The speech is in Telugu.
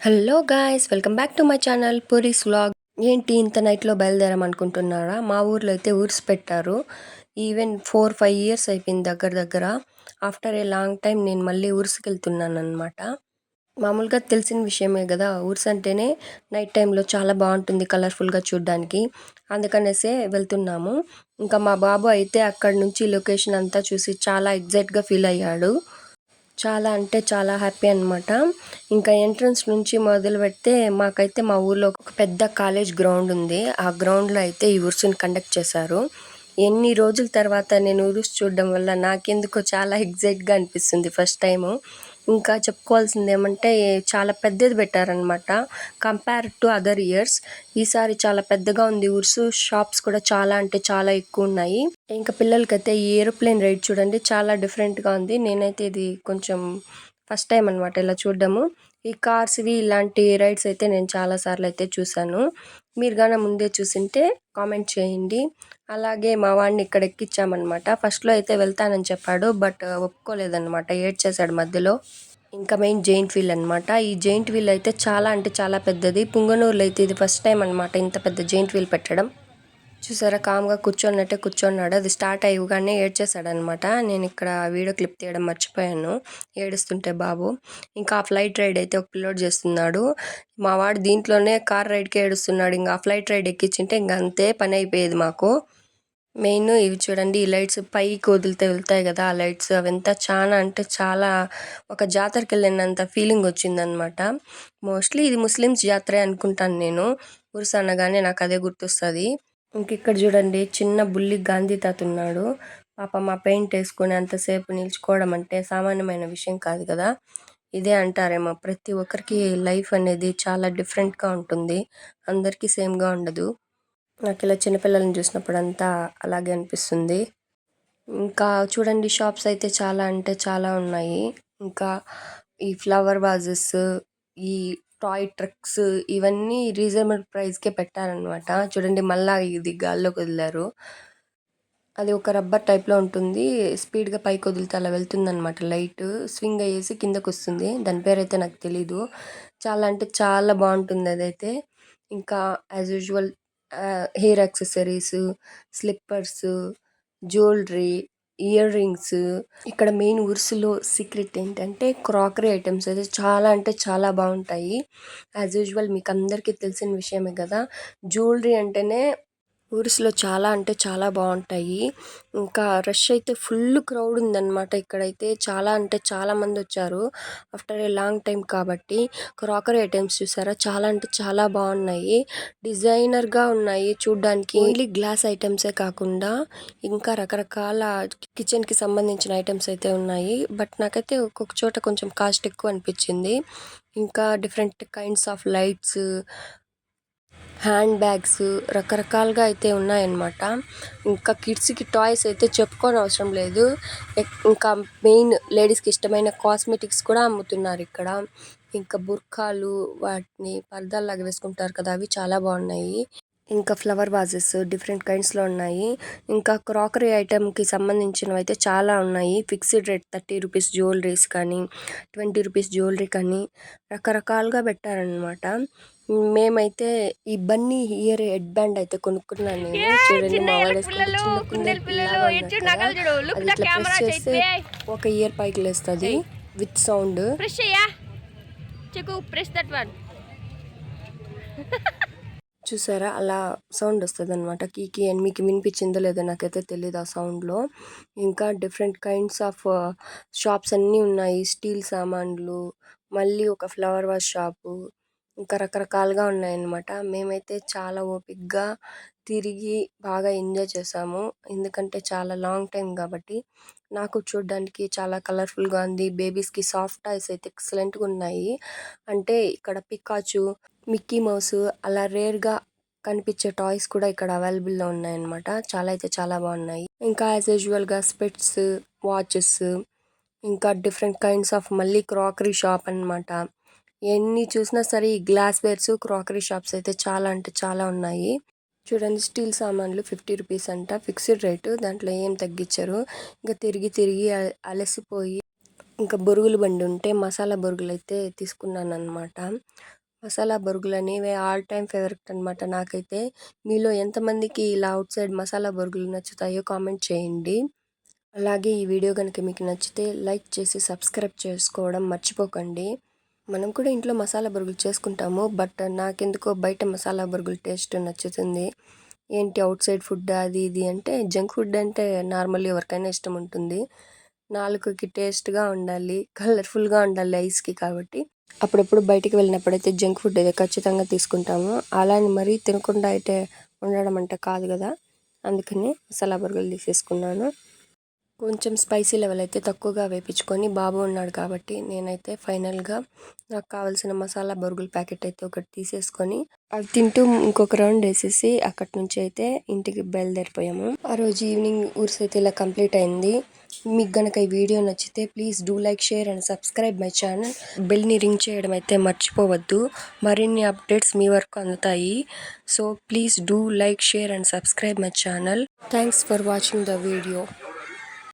Hello guys welcome back to my channel Puri's vlog ఏంటి ఇంత నైట్లో బయలుదేరామనుకుంటున్నారా మా ఊర్లో అయితే ఊర్స్ పెట్టారు. ఈవెన్ ఫోర్ ఫైవ్ ఇయర్స్ అయిపోయింది దగ్గర దగ్గర. ఆఫ్టర్ ఏ లాంగ్ టైం నేను మళ్ళీ ఊర్స్కి వెళ్తున్నాను అనమాట మామూలుగా తెలిసిన విషయమే కదా ఊర్స్ అంటేనే నైట్ టైంలో చాలా బాగుంటుంది కలర్ఫుల్గా చూడడానికి. అందుకనేసే వెళ్తున్నాము. ఇంకా మా బాబు అయితే అక్కడ నుంచి లొకేషన్ అంతా చూసి చాలా ఎగ్జైట్గా ఫీల్ అయ్యాడు. చాలా అంటే చాలా హ్యాపీ అనమాట ఇంకా ఎంట్రన్స్ నుంచి మొదలు పెడితే మాకైతే మా ఊర్లో ఒక పెద్ద కాలేజ్ గ్రౌండ్ ఉంది. ఆ గ్రౌండ్లో అయితే ఈ ఉర్సుని కండక్ట్ చేశారు. ఎన్ని రోజుల తర్వాత నేను ఉరుసు చూడడం వల్ల నాకెందుకో చాలా ఎగ్జైట్గా అనిపిస్తుంది ఫస్ట్ టైము ఇంకా చెప్పుకోవాల్సింది ఏమంటే చాలా పెద్దది పెట్టారనమాట కంపేర్ టు అదర్ ఇయర్స్ ఈసారి చాలా పెద్దగా ఉంది. ఉర్సు షాప్స్ కూడా చాలా అంటే చాలా ఎక్కువ ఉన్నాయి. ఇంకా పిల్లలకైతే ఈ ఏరోప్లేన్ రైడ్ చూడండి చాలా డిఫరెంట్గా ఉంది. నేనైతే ఇది కొంచెం ఫస్ట్ టైం అనమాట ఇలా చూడడము. ఈ కార్స్వి ఇలాంటి రైడ్స్ అయితే నేను చాలా సార్లు అయితే చూశాను మీరు కానీ ముందే చూసింటే కామెంట్ చేయండి. అలాగే మా వాడిని ఇక్కడ ఎక్కించామన్నమాట ఫస్ట్లో అయితే వెళ్తానని చెప్పాడు బట్ ఒప్పుకోలేదన్నమాట. ఏడ్చేశాడు మధ్యలో. ఇంకా మెయిన్ జైంట్ వీల్ అనమాట ఈ జైంట్ వీల్ అయితే చాలా అంటే చాలా పెద్దది. పుంగనూరులో అయితే ఇది ఫస్ట్ టైం అనమాట ఇంత పెద్ద జైంట్ వీల్ పెట్టడం. చూసారా? కామ్గా కూర్చోన్నట్టే కూర్చోన్నాడు. అది స్టార్ట్ అయ్యగానే ఏడ్చేశాడనమాట. నేను ఇక్కడ వీడియో క్లిప్ తీయడం మర్చిపోయాను. ఏడుస్తుంటే బాబు. ఇంకా ఆ ఫ్లైట్ రైడ్ అయితే ఒక పిల్లోడ్ చేస్తున్నాడు. మా వాడు దీంట్లోనే కార్ రైడ్కి ఏడుస్తున్నాడు. ఇంకా ఆ ఫ్లైట్ రైడ్ ఎక్కించింటే ఇంక అంతే పని అయిపోయేది మాకు. మెయిన్ ఇవి చూడండి ఈ లైట్స్ పైకి వదిలితే వెళ్తాయి కదా ఆ లైట్స్ అవంతా చాలా అంటే చాలా ఒక జాతరకి వెళ్ళినంత ఫీలింగ్ వచ్చిందనమాట. మోస్ట్లీ ఇది ముస్లిమ్స్ జాతరే అనుకుంటాను నేను. ఉరుసు అనగానే నాకు అదే గుర్తొస్తుంది. ఇంకిక్కడ చూడండి చిన్న బుల్లి గాంధీ తాత ఉన్నాడు. పాప మా పెయింట్ వేసుకొని అంతసేపు నిల్చుకోవడం అంటే సామాన్యమైన విషయం కాదు కదా. ఇదే అంటారేమో ప్రతి ఒక్కరికి లైఫ్ అనేది చాలా డిఫరెంట్గా ఉంటుంది. అందరికీ సేమ్గా ఉండదు. నాకు ఇలా చిన్నపిల్లల్ని చూసినప్పుడు అంతా అలాగే అనిపిస్తుంది. ఇంకా చూడండి షాప్స్ అయితే చాలా అంటే చాలా ఉన్నాయి. ఇంకా ఈ ఫ్లవర్ వాజెస్ ఈ టాయ్ ట్రక్స్ ఇవన్నీ రీజనబుల్ ప్రైస్కే పెట్టారనమాట చూడండి మళ్ళా ఇది గాల్లోకి వదిలారు. అది ఒక రబ్బర్ టైప్లో ఉంటుంది. స్పీడ్గా పైకి వదిలితే అలా వెళ్తుంది అనమాట లైట్ స్వింగ్ అయ్యేసి కిందకు వస్తుంది. దాని పేరు అయితే నాకు తెలీదు. చాలా అంటే చాలా బాగుంటుంది అదైతే. ఇంకా as usual hair accessories slippers jewellery earrings ఇక్కడ మెయిన్ ఉర్సులో సీక్రెట్ ఏంటంటే క్రాకరీ ఐటమ్స్ అయితే చాలా అంటే చాలా బాగుంటాయి. యాజ్ యూజువల్ మీకు అందరికీ తెలిసిన విషయమే కదా జ్యువెలరీ అంటేనే ఊరిస్లో చాలా అంటే చాలా బాగుంటాయి. ఇంకా రష్ అయితే ఫుల్ క్రౌడ్ ఉందన్నమాట ఇక్కడైతే. చాలా అంటే చాలా మంది వచ్చారు. ఆఫ్టర్ ఏ లాంగ్ టైం కాబట్టి. క్రాకరీ ఐటమ్స్ చూసారా? చాలా అంటే చాలా బాగున్నాయి. డిజైనర్గా ఉన్నాయి చూడ్డానికి. ఓన్లీ గ్లాస్ ఐటమ్సే కాకుండా ఇంకా రకరకాల కిచెన్కి సంబంధించిన ఐటమ్స్ అయితే ఉన్నాయి. బట్ నాకైతే ఒక్కొక్క చోట కొంచెం కాస్ట్ ఎక్కువ అనిపించింది. ఇంకా different kinds of lights handbags రకరకాలుగా అయితే ఉన్నాయన్నమాట. ఇంకా కిడ్స్కి టాయ్స్ అయితే చెప్పుకోని అవసరం లేదు. ఇంకా మెయిన్ లేడీస్కి ఇష్టమైన కాస్మెటిక్స్ కూడా అమ్ముతున్నారు ఇక్కడ. ఇంకా బుర్ఖాలు వాటిని పరదాల్లాగా వేసుకుంటారు కదా అవి చాలా బాగున్నాయి. ఇంకా ఫ్లవర్ వాజెస్ డిఫరెంట్ కైండ్స్లో ఉన్నాయి. ఇంకా క్రాకరీ ఐటెంకి సంబంధించినవి అయితే చాలా ఉన్నాయి. Fixed rate thirty rupees jewelleries కానీ ట్వంటీ రూపీస్ జ్యువెలరీ కానీ రకరకాలుగా పెట్టారనమాట మేమైతే ఈ బన్నీ ఇయర్ హెడ్ బ్యాండ్ అయితే కొనుక్కున్నాను నేను. చూడండి మా వాడు అది ఇట్లా ప్రెస్ చేస్తే. ఒక ఇయర్ పైకి లేస్తుంది విత్ సౌండ్. చూసారా? అలా సౌండ్ వస్తుంది అనమాట కీకి అండ్ మీకు వినిపించిందో లేదో నాకైతే తెలియదు ఆ సౌండ్లో. ఇంకా డిఫరెంట్ కైండ్స్ ఆఫ్ షాప్స్ అన్నీ ఉన్నాయి. స్టీల్ సామాన్లు మళ్ళీ ఒక ఫ్లవర్ వాష్ షాపు ఇంకా రకరకాలుగా ఉన్నాయన్నమాట. మేమైతే చాలా ఓపిగ్గా తిరిగి బాగా ఎంజాయ్ చేసాము. ఎందుకంటే చాలా లాంగ్ టైం కాబట్టి నాకు చూడ్డానికి చాలా కలర్ఫుల్గా ఉంది. బేబీస్కి సాఫ్ట్ టాయ్స్ అయితే ఎక్సలెంట్గా ఉన్నాయి. అంటే ఇక్కడ పికాచు మిక్కీ మౌస్ అలా రేర్గా కనిపించే టాయ్స్ కూడా ఇక్కడ అవైలబుల్లో ఉన్నాయన్నమాట. చాలా అయితే చాలా బాగున్నాయి. ఇంకా యాజ్ యూజువల్గా స్పెట్స్ వాచెస్ ఇంకా డిఫరెంట్ కైండ్స్ ఆఫ్ మళ్ళీ క్రాకరీ షాప్ అనమాట ఎన్ని చూసినా సరే ఈ గ్లాస్ వేర్స్ క్రాకరీ షాప్స్ అయితే చాలా అంటే చాలా ఉన్నాయి. చూడండి స్టీల్ సామాన్లు ఫిఫ్టీ రూపీస్ అంట ఫిక్స్డ్ రేటు దాంట్లో ఏం తగ్గించరు. ఇంకా తిరిగి తిరిగి అలసిపోయి ఇంకా బొరుగులు బండి ఉంటే మసాలా బొరుగులు అయితే తీసుకున్నాను అనమాట మసాలా బొరుగులు అనేవి ఆల్ టైమ్ ఫేవరెట్ అనమాట నాకైతే. మీలో ఎంతమందికి ఇలా అవుట్ సైడ్ మసాలా బొరుగులు నచ్చుతాయో కామెంట్ చేయండి. అలాగే ఈ వీడియో కనుక మీకు నచ్చితే లైక్ చేసి సబ్స్క్రైబ్ చేసుకోవడం మర్చిపోకండి. మనం కూడా ఇంట్లో మసాలా బరుగులు చేసుకుంటాము బట్ నాకెందుకో బయట మసాలా బరుగులు టేస్ట్ నచ్చుతుంది. ఏంటి అవుట్ సైడ్ ఫుడ్ అది ఇది అంటే జంక్ ఫుడ్ అంటే నార్మల్ ఎవరికైనా ఇష్టం ఉంటుంది. నాలుగుకి టేస్ట్గా ఉండాలి కలర్ఫుల్గా ఉండాలి ఐస్కి కాబట్టి. అప్పుడప్పుడు బయటికి వెళ్ళినప్పుడైతే జంక్ ఫుడ్ అయితే ఖచ్చితంగా తీసుకుంటాము. అలా అని మరీ తినకుండా అయితే ఉండడం అంటే కాదు కదా. అందుకని మసాలా బర్గర్లు తీసేసుకున్నాను. కొంచెం స్పైసీ లెవెల్ అయితే తక్కువగా వేపించుకొని బాబు ఉన్నాడు కాబట్టి నేనైతే ఫైనల్గా నాకు కావాల్సిన మసాలా బొరుగుల ప్యాకెట్ అయితే ఒకటి తీసేసుకొని అవి తింటూ ఇంకొక రౌండ్ వేసేసి అక్కడి నుంచి అయితే ఇంటికి బయలుదేరిపోయాము. ఆ రోజు ఈవినింగ్ ఊర్స్ అయితే ఇలా కంప్లీట్ అయింది. మీకు గనక ఈ వీడియో నచ్చితే please do like share and subscribe my channel. బెల్ని ring చేయడం అయితే మర్చిపోవద్దు. మరిన్ని అప్డేట్స్ మీ వరకు అందుతాయి. So please do like share and subscribe my channel. Thanks for watching the video.